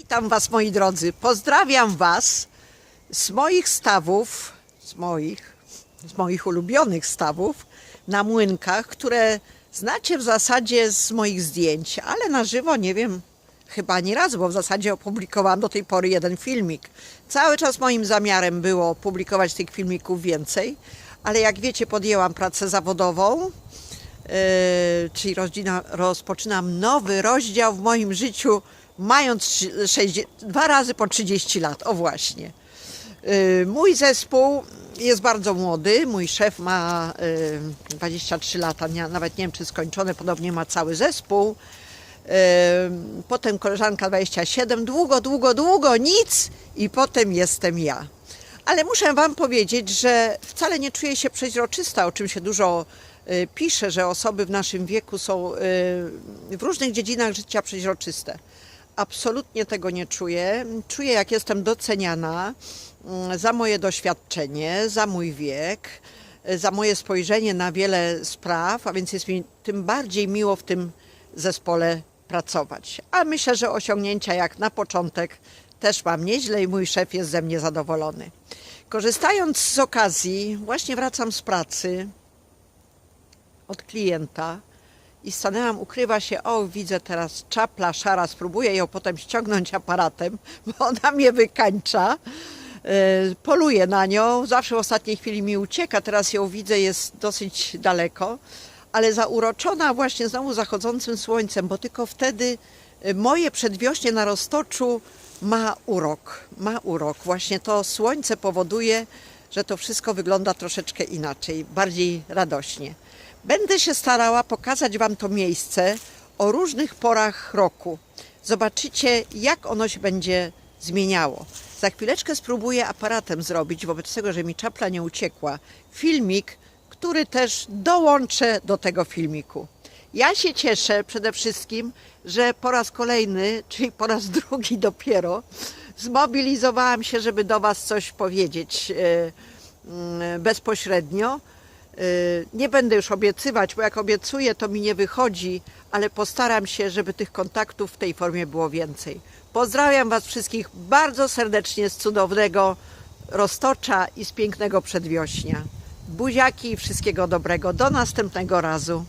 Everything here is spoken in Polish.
Witam Was, moi drodzy. Pozdrawiam Was z moich stawów, z moich, z moich ulubionych stawów na młynkach, które znacie w zasadzie z moich zdjęć, ale na żywo nie wiem, chyba ani razu, bo w zasadzie opublikowałam do tej pory jeden filmik. Cały czas moim zamiarem było publikować tych filmików więcej, ale jak wiecie, podjęłam pracę zawodową. Yy, czyli rozpoczynam nowy rozdział w moim życiu, mając trzy- 60, dwa razy po 30 lat. O właśnie. Yy, Mój zespół jest bardzo młody. Mój szef ma yy, 23 lata, nie, nawet nie wiem czy skończony, podobnie ma cały zespół. Yy, Potem koleżanka 27, długo, długo, długo, nic i potem jestem ja. Ale muszę Wam powiedzieć, że wcale nie czuję się przeźroczysta, o czym się dużo y, pisze, że osoby w naszym wieku są y, w różnych dziedzinach życia przeźroczyste. Absolutnie tego nie czuję. Czuję, jak jestem doceniana mm, za moje doświadczenie, za mój wiek, y, za moje spojrzenie na wiele spraw, a więc jest mi tym bardziej miło w tym zespole pracować. A myślę, że osiągnięcia jak na początek też mam nieźle i mój szef jest ze mnie zadowolony. Korzystając z okazji, właśnie wracam z pracy od klienta i stanęłam, ukrywa się, o widzę teraz czapla szara, spróbuję ją potem ściągnąć aparatem, bo ona mnie wykańcza. E, Poluję na nią, zawsze w ostatniej chwili mi ucieka, teraz ją widzę, jest dosyć daleko, ale zauroczona właśnie znowu zachodzącym słońcem, bo tylko wtedy e, moje przedwiośnie na roztoczu ma urok, ma urok. Właśnie to słońce powoduje, że to wszystko wygląda troszeczkę inaczej, bardziej radośnie. Będę się starała pokazać Wam to miejsce o różnych porach roku. Zobaczycie, jak ono się będzie zmieniało. Za chwileczkę spróbuję aparatem zrobić, wobec tego, że mi czapla nie uciekła, filmik, który też dołączę do tego filmiku. Ja się cieszę przede wszystkim, że po raz kolejny, czyli po raz drugi dopiero, zmobilizowałam się, żeby do Was coś powiedzieć e, mm, bezpośrednio. E, Nie będę już obiecywać, bo jak obiecuję, to mi nie wychodzi, ale postaram się, żeby tych kontaktów w tej formie było więcej. Pozdrawiam Was wszystkich bardzo serdecznie z cudownego Roztocza i z pięknego przedwiośnia. Buziaki i wszystkiego dobrego. Do następnego razu.